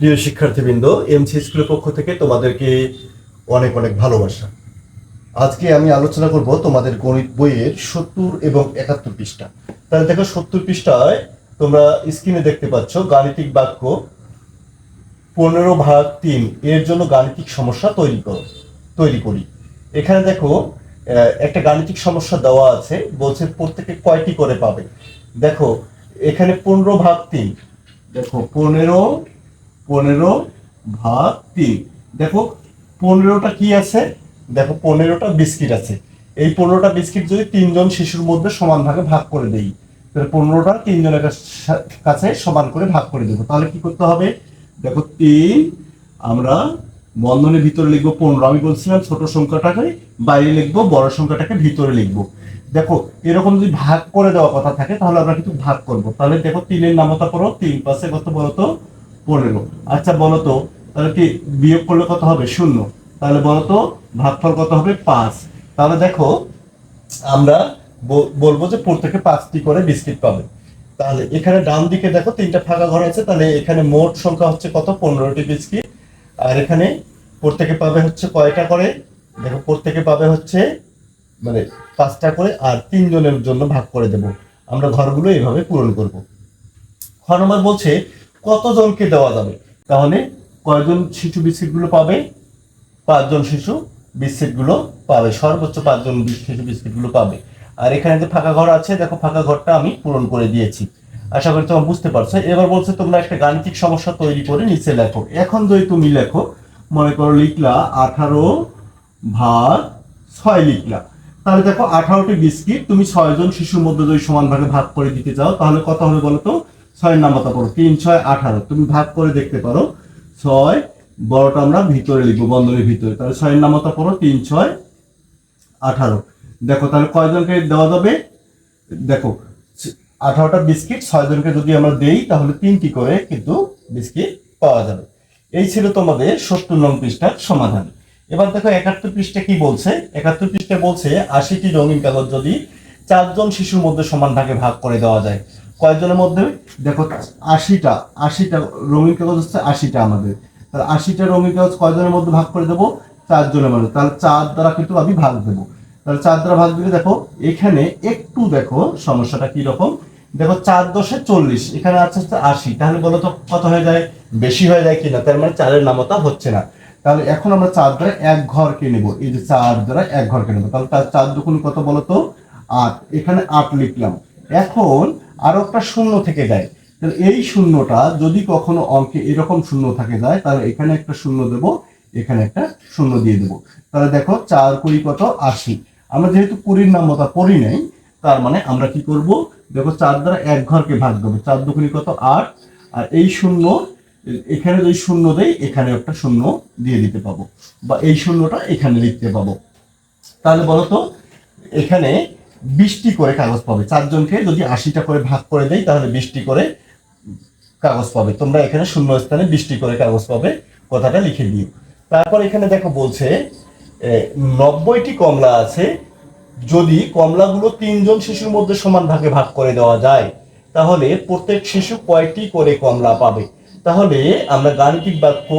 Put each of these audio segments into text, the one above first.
প্রিয় শিক্ষার্থীবৃন্দ এমসি স্কুলের পক্ষ থেকে তোমাদেরকে অনেক অনেক ভালোবাসা। আজকে আমি আলোচনা করব তোমাদের গণিত বইয়ের সত্তর এবং একাত্তর পৃষ্ঠা। তাহলে দেখো সত্তর পৃষ্ঠায় তোমরা স্ক্রিনে দেখতে পাচ্ছ গাণিতিক বাক্য পনেরো ভাগ তিন। এর জন্য গাণিতিক সমস্যা তৈরি করো, তৈরি করি। এখানে দেখো একটা গাণিতিক সমস্যা দেওয়া আছে, বলছে প্রত্যেকে কয়টি করে পাবে? দেখো, এখানে পনেরো ভাগ তিন। দেখো, পনেরো পনেরো ভাগ তিন। দেখো, পনেরোটা কি আছে? দেখো, পনেরোটা বিস্কিট আছে। এই পনেরোটা বিস্কিট যদি তিনজন শিশুর মধ্যে সমান ভাগে ভাগ করে দেই, তাহলে পনেরোটা তিনজনের কাছে সমান করে ভাগ করে দেবো। তাহলে কি করতে হবে? দেখো, তিন, আমরা বন্ধনের ভিতরে লিখব পনেরো। আমি বলছিলাম ছোট সংখ্যাটাকে, বাইরে লিখব, বড় সংখ্যাটাকে ভিতরে লিখব। দেখো, এরকম যদি ভাগ করে দেওয়া কথা থাকে, তাহলে আমরা কিন্তু ভাগ করব। তাহলে দেখো, তিনের নামতা করো, তিন পাশে কত বলো তো পনেরো। আচ্ছা বলো তো তাহলে কি বিয়োগ করলে কত হবে? শূন্য। তাহলে বলো তো ভাগফল কত হবে? পাঁচ। তাহলে দেখো, আমরা বলব যে প্রত্যেকে পাঁচটি করে বিস্কিট পাবে। তাহলে এখানে ডান দিকে দেখো, তিনটা ফাঁকা ঘর আছে, তাহলে এখানে মোট সংখ্যা হচ্ছে কত? পনেরোটি বিস্কিট। আর এখানে প্রত্যেকে পাবে হচ্ছে কয়টা করে? দেখো প্রত্যেকে পাবে হচ্ছে মানে পাঁচটা করে, আর তিনজনের জন্য ভাগ করে দেব। আমরা ঘরগুলো এইভাবে পূরণ করব। খ নম্বর বলছে কতজনকে দেওয়া যাবে? তাহলে কয়জন শিশু বিস্কিটগুলো পাবে? পাঁচজন শিশু বিস্কিটগুলো পাবে। সর্বোচ্চ পাঁচজন শিশু বিস্কিটগুলো পাবে। আর এখানে যে ফাঁকা ঘর আছে, দেখো ফাঁকা ঘরটা আমি পূরণ করে দিয়েছি। আশা করি তোমরা বুঝতে পারছ। এবার বলছে তোমরা একটা গাণিতিক সমস্যা তৈরি করে নিচে লেখো। এখন যদি তুমি লেখো, মনে করো লিখলা, আঠারো ভাগ ছয় লিখলা। তাহলে দেখো আঠারোটি বিস্কিট তুমি ছয়জন শিশুর মধ্যে যদি সমান ভাগে ভাগ করে দিতে চাও, তাহলে কত হবে বলো তো ছয়ের নামতা করো তিন, ছয় আঠারো তুমি ভাগ করে দেখতে পারো, ছয়, বড়টা আমরা ভিতরে লিখব, বন্ধনের ভিতরে। তাহলে ছয়ের নামতা পড়ো, তিন, ছয় আঠারো দেখো, তাহলে কয়জনকে দেওয়া যাবে? দেখো, আঠারোটা বিস্কিট, ছয়জনকে যদি আমরা দেই, তাহলে তিনটি করে কিন্তু বিস্কিট পাওয়া যাবে। এই ছিল তোমাদের সত্তর নং পৃষ্ঠার সমাধান। এবার দেখো, একাত্তর পৃষ্ঠা কি বলছে? একাত্তর পৃষ্ঠা বলছে, আশিটি রঙিন কাগজ যদি চারজন শিশুর মধ্যে সমান ভাগে ভাগ করে দেওয়া যায় কয়জনের মধ্যে দেখো আশিটা আশিটা রঙিন কাগজ হচ্ছে আশিটা আমাদের। তাহলে আশিটা রঙিন কাগজ কয়জনের মধ্যে ভাগ করে দেবো? চারজনের মধ্যে। তাহলে চার দ্বারা কিন্তু আমি ভাগ দেবো। তাহলে চার দ্বারা ভাগ দিলে দেখো, এখানে একটু দেখো সমস্যাটা কি রকম? দেখো চার দশে চল্লিশ, এখানে আছে হচ্ছে আশি। তাহলে বলো তো কত হয়ে যায়? বেশি হয়ে যায় কিনা? তার মানে চারের নামতা হচ্ছে না। তাহলে এখন আমরা চার দ্বারা এক ঘরকে নেব। এই যে চার দ্বারা এক ঘরকে নেব। তাহলে তার চার দুগুণ কত বলো তো? আট। এখানে আট লিখলাম। এখন আরও একটা শূন্য থেকে যায় তাহলে এই শূন্যটা যদি কখনো অঙ্কে এরকম শূন্য থাকে যায়, তাহলে এখানে একটা শূন্য দেব, এখানে একটা শূন্য দিয়ে দেবো। তাহলে দেখো চার কুড়ি কত? আশি। আমরা যেহেতু কুড়ির নামতা পড়ি নাই, তার মানে আমরা কি করব? দেখো চার দ্বারা এক ঘরকে ভাগ দেবো চার দুগুণি কত? আট। আর এই শূন্য, এখানে যদি শূন্য দেই এখানে একটা শূন্য দিয়ে দিতে পাবো। বা এই শূন্যটা এখানে লিখতে পাবো। তাহলে বলতো এখানে বিশটি করে কাগজ পাবে। চারজনকে যদি আশিটা করে ভাগ করে দেয় তাহলে বিশটি করে কাগজ পাবে। তোমরা এখানে শূন্য স্থানে বিশটি করে কাগজ পাবে, কথাটা লিখে দিও তারপর এখানে দেখো বলছে নব্বইটি কমলা আছে। যদি কমলাগুলো তিনজন শিশুর মধ্যে সমান ভাগে ভাগ করে দেওয়া যায়, তাহলে প্রত্যেক শিশু কয়টি করে কমলা পাবে? তাহলে আমরা গাণিতিক বাক্য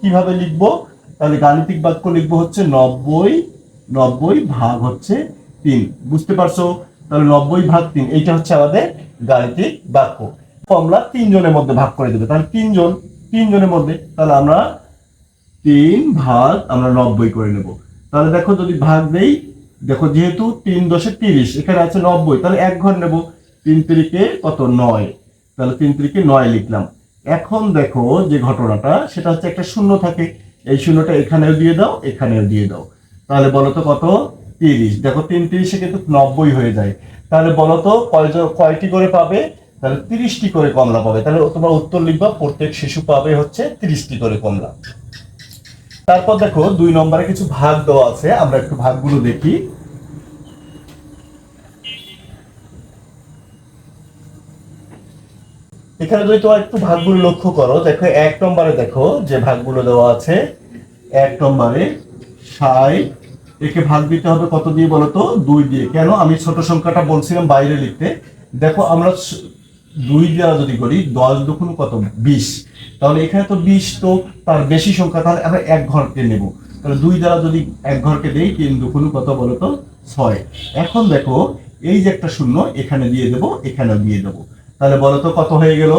কীভাবে লিখব? তাহলে গাণিতিক বাক্য লিখব হচ্ছে নব্বই নব্বই ভাগ হচ্ছে তিন। বুঝতে পারছ? তাহলে নব্বই ভাগ তিন, এইটা হচ্ছে আমাদের গাণিতিক বাক্য। কমলা তিনজনের মধ্যে ভাগ করে দেবে। তাহলে তিনজন, তিনজনের মধ্যে, তাহলে আমরা তিন ভাগ আমরা নব্বই করে নেব। তাহলে দেখো যদি ভাগ দেই, দেখো যেহেতু তিন দশে তিরিশ, এখানে আছে নব্বই, তাহলে এক ঘর নেব। তিন তিরিকে কত? নয়। তাহলে তিন তিরিকে নয় লিখলাম। এখন দেখো যে ঘটনাটা, সেটা হচ্ছে একটা শূন্য থাকে। এই শূন্যটা এখানেও দিয়ে দাও, এখানেও দিয়ে দাও। তাহলে বলো তো কত? তিরিশ। দেখো, তিন তিরিশে কিন্তু নব্বই হয়ে যায়। তাহলে বলো তো কয়টি করে পাবে? তাহলে তিরিশটি করে কমলা পাবে। তাহলে তোমার উত্তর লিখবা, প্রত্যেক শিশু পাবে হচ্ছে তিরিশটি করে কমলা। তারপর দেখো, দুই নম্বরে কিছু ভাগ দেওয়া আছে, আমরা একটু ভাগগুলো দেখি। এখানে যদি তোমার একটু ভাগগুলো লক্ষ্য করো, দেখো, এক নম্বরে দেখো, যে ভাগগুলো দেওয়া আছে, এক নম্বরে ষাট একে ভাগ দিতে হবে কত দিয়ে বলো তো দুই দিয়ে। কেন? আমি ছোট সংখ্যাটা বলছিলাম বাইরে লিখতে। দেখো, আমরা দুই দ্বারা যদি করি, দশ দুগুণ কত? বিশ। তাহলে এখানে তো বিশ তো তার বেশি সংখ্যা, তাহলে আমরা এক ঘরকে নেব। তাহলে দুই দ্বারা যদি এক ঘরকে দেই, তিন দুগুণ কত বলো তো ছয়। এখন দেখো, এই যে একটা শূন্য, এখানে দিয়ে দেব এখানে দিয়ে দেবো। তাহলে বলো তো কত হয়ে গেল?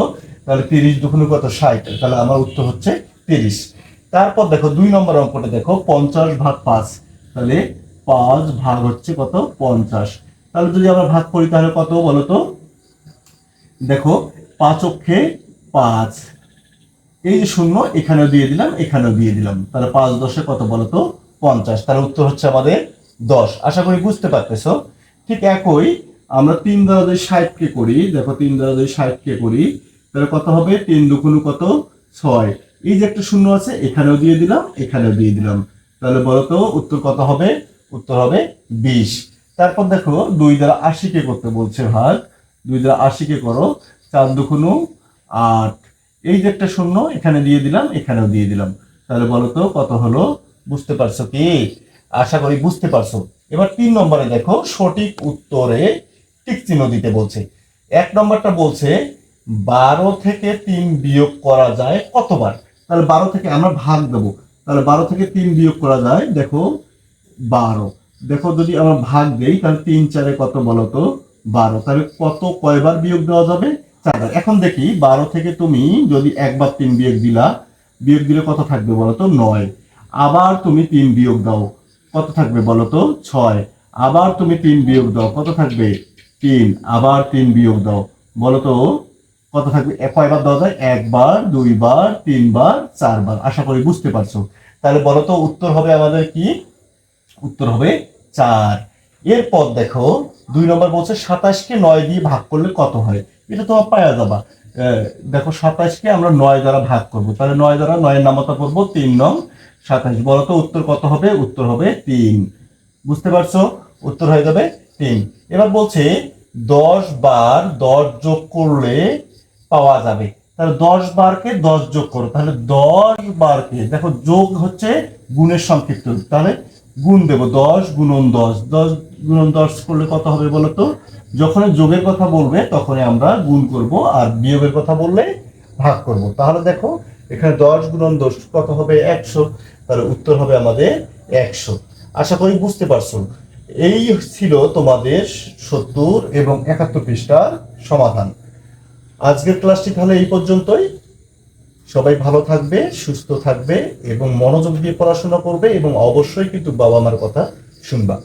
তাহলে তিরিশ দুগুণ কত? ষাট। তাহলে আমার উত্তর হচ্ছে তিরিশ। তারপর দেখো, দুই নম্বর অঙ্কটা দেখো, পঞ্চাশ ভাগ পাঁচ। তাহলে পাঁচ ভাগ হচ্ছে কত? পঞ্চাশ। তাহলে যদি আমরা ভাগ করি, তাহলে কত বলো তো? দেখো, পাঁচ অক্ষে পাঁচ। এই যে শূন্য, এখানেও দিয়ে দিলাম, এখানেও দিয়ে দিলাম। তাহলে পাঁচ দশে কত বলো তো? পঞ্চাশ। তাহলে উত্তর হচ্ছে আমাদের দশ। আশা করি বুঝতে পারতেছো? ঠিক একই, আমরা তিন দ্বারা যদি ষাটকে করি। দেখো, তিন দ্বারা যদি ষাটকে করি। তাহলে কত হবে? তিন দুগুণ কত? ছয়। এই যে একটা শূন্য আছে, এখানেও দিয়ে দিলাম, এখানেও দিয়ে দিলাম। তাহলে বলো তো, উত্তর কত হবে? উত্তর হবে বিশ। তারপর দেখো, দুই দ্বারা আশিকে করতে বলছে ভাগ, দুই দ্বারা আশিকে করো, চার দুগুণ আট। এই যে একটা শূন্য, এখানে দিয়ে দিলাম, এখানেও দিয়ে দিলাম। তাহলে বলো তো, কত হলো? বুঝতে পারছ কি? আশা করি বুঝতে পারছ। এবার তিন নম্বরে দেখো, সঠিক উত্তরে টিক চিহ্ন দিতে বলছে। এক নম্বরটা বলছে, বারো থেকে তিন বিয়োগ করা যায় কতবার? তাহলে বারো থেকে আমরা ভাগ দেবো। তাহলে বারো থেকে তিন বিয়োগ করা যায়, দেখো, বারো। দেখো যদি আমরা ভাগ দেই, তাহলে তিন চারে কত বলো তো? বারো। তাহলে কত কয়বার বিয়োগ দেওয়া যাবে? চারবার। এখন দেখি, বারো থেকে তুমি যদি একবার তিন বিয়োগ দিলা, বিয়োগ দিলে কত থাকবে বলো তো? নয়। আবার তুমি তিন বিয়োগ দাও, কত থাকবে বলো তো? ছয়। আবার তুমি তিন বিয়োগ দাও, কত থাকবে? তিন। আবার তিন বিয়োগ দাও, বলো তো? কত থাকবে? কয়বার দেওয়া যায়? একবার, দুইবার, তিনবার, চারবার। আশা করি বুঝতে পারছ। তাহলে বলো তো, উত্তর হবে আমাদের কি? উত্তর হবে চার। এরপর দেখো, দুই নম্বর বলছে সাতাশকে নয় দিয়ে ভাগ করলে কত হয়? এটা তোমার পায়া যাবা। দেখো সাতাশকে আমরা নয় দ্বারা ভাগ করব। তাহলে নয় দ্বারা নয়ের নামতা করব তিন নং সাতাশ। বলো তো, উত্তর কত হবে? উত্তর হবে তিন। বুঝতে পারছ? উত্তর হয়ে যাবে তিন। এবার বলছে দশ বার দশ যোগ করলে পাওয়া যাবে। তাহলে দশ বারকে দশ যোগ করো। তাহলে দশ বারকে, দেখো যোগ হচ্ছে গুণের সংক্ষিপ্ত তাহলে গুণ দেবো দশ গুণন দশ। দশ গুণন দশ করলে কত হবে বলো তো? যখন যোগের কথা বলবে তখনই আমরা গুণ করব আর বিয়োগের কথা বললে ভাগ করব। তাহলে দেখো, এখানে দশ গুণন দশ কত হবে? একশো। তাহলে উত্তর হবে আমাদের একশো। আশা করি বুঝতে পারছ। এই ছিল তোমাদের সত্তর এবং একাত্তর পৃষ্ঠার সমাধান। আজকের ক্লাসটি তাহলে এই পর্যন্তই। সবাই ভালো থাকবে, সুস্থ থাকবে এবং মনোযোগ দিয়ে পড়াশোনা করবে এবং অবশ্যই কিন্তু বাবা মার কথা শুনবা।